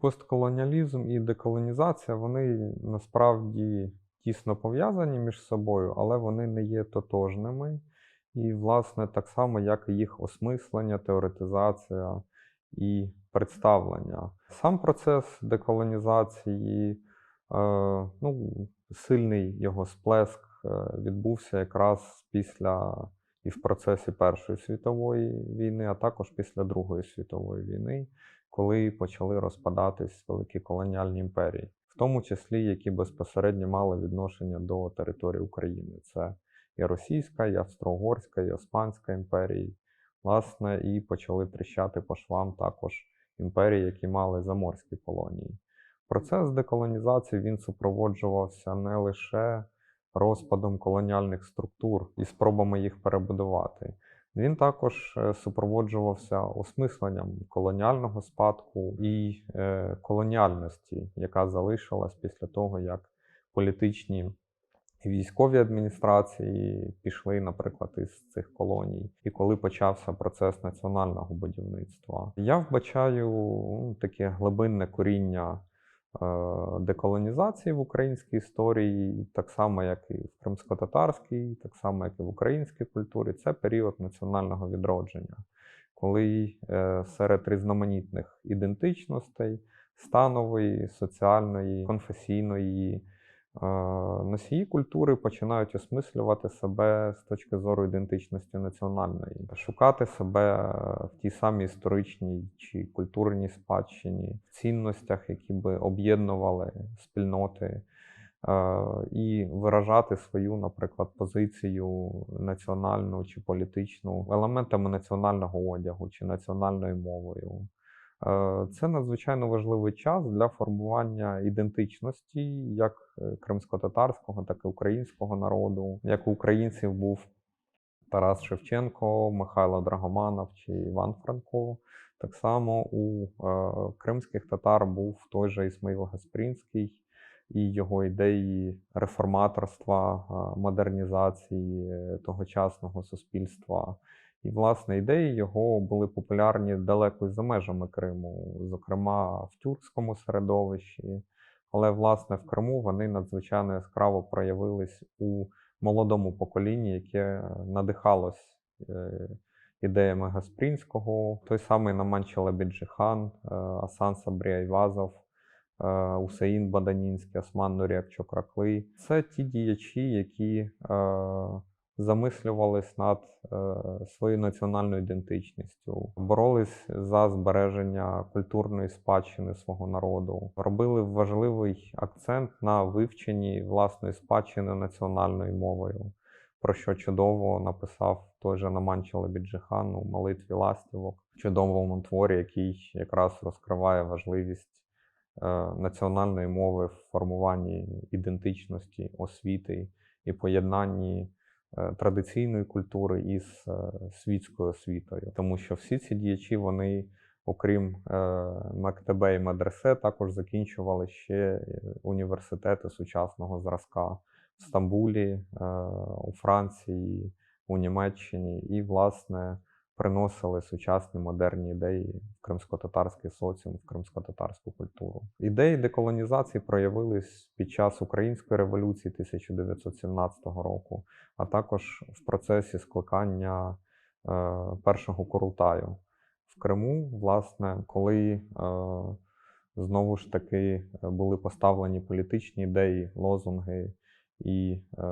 Постколоніалізм і деколонізація вони насправді тісно пов'язані між собою, але вони не є тотожними. І, власне, так само, як і їх осмислення, теоретизація і представлення. Сам процес деколонізації, е, ну, сильний його сплеск е, відбувся якраз після і в процесі Першої світової війни, а також після Другої світової війни, коли почали розпадатись великі колоніальні імперії, в тому числі які безпосередньо мали відношення до території України. Це і Російська, і Австро-Угорська, і Османська імперії, власне, і почали тріщати по швам також імперії, які мали заморські колонії. Процес деколонізації він супроводжувався не лише розпадом колоніальних структур і спробами їх перебудувати. Він також е, супроводжувався осмисленням колоніального спадку і е, колоніальності, яка залишилась після того, як політичні військові адміністрації пішли, наприклад, із цих колоній, і коли почався процес національного будівництва. Я вбачаю ну, таке глибинне коріння деколонізації в українській історії, так само, як і в кримсько-татарській, так само, як і в українській культурі. Це період національного відродження, коли е, серед різноманітних ідентичностей, станової, соціальної, конфесійної. Носії культури починають осмислювати себе з точки зору ідентичності національної, шукати себе в тій самій історичній чи культурній спадщині, цінностях, які би об'єднували спільноти, е, і виражати свою, наприклад, позицію національну чи політичну елементами національного одягу чи національною мовою. Е, це надзвичайно важливий час для формування ідентичності як е, кримсько-татарського, так і українського народу. Як у українців був Тарас Шевченко, Михайло Драгоманов чи Іван Франко. Так само у е, кримських татар був той же Ісмаїл Гаспрінський і його ідеї реформаторства, модернізації тогочасного суспільства. І, власне, ідеї його були популярні далеко за межами Криму, зокрема в тюркському середовищі. Але, власне, в Криму вони надзвичайно яскраво проявились у молодому поколінні, яке надихалось е, ідеями Гаспрінського, той самий Наманче Лебіджихан, е, Асан Сабрі е, Усеїн Баданінський, Осман Нурєк Чокракли. Це ті діячі, які замислювались над е, своєю національною ідентичністю, боролись за збереження культурної спадщини свого народу, робили важливий акцент на вивченні власної спадщини національною мовою, про що чудово написав той же Наманче Лебіджихан у молитві ластівок, чудовому творі, який якраз розкриває важливість. Е, національної мови в формуванні ідентичності, освіти і поєднанні традиційної культури із е, світською освітою, тому що всі ці діячі, вони, окрім Мактебе і Медресе, також закінчували ще університети сучасного зразка в Стамбулі, у Франції, у Німеччині. І, власне, приносили сучасні модерні ідеї в кримсько-татарський соціум, в кримсько-татарську культуру. Ідеї деколонізації проявились під час української революції 1917 року, а також в процесі скликання е, першого Курултаю в Криму, власне, коли е, знову ж таки були поставлені політичні ідеї, лозунги і е,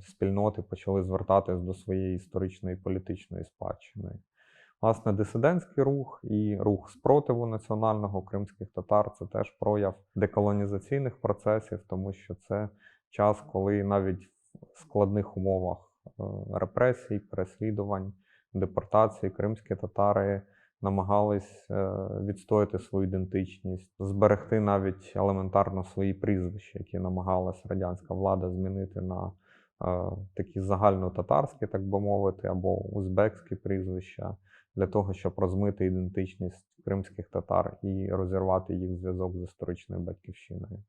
спільноти почали звертатись до своєї історичної політичної спадщини. Власне, дисидентський рух і рух спротиву національного кримських татар це теж прояв деколонізаційних процесів, тому що це час, коли навіть в складних умовах е, репресій, переслідувань, депортації кримські татари намагались е, відстояти свою ідентичність, зберегти навіть елементарно свої прізвища, які намагалась радянська влада змінити на е, такі загальнотатарські, так би мовити, або узбекські прізвища, для того, щоб розмити ідентичність кримських татар і розірвати їх зв'язок з історичною батьківщиною.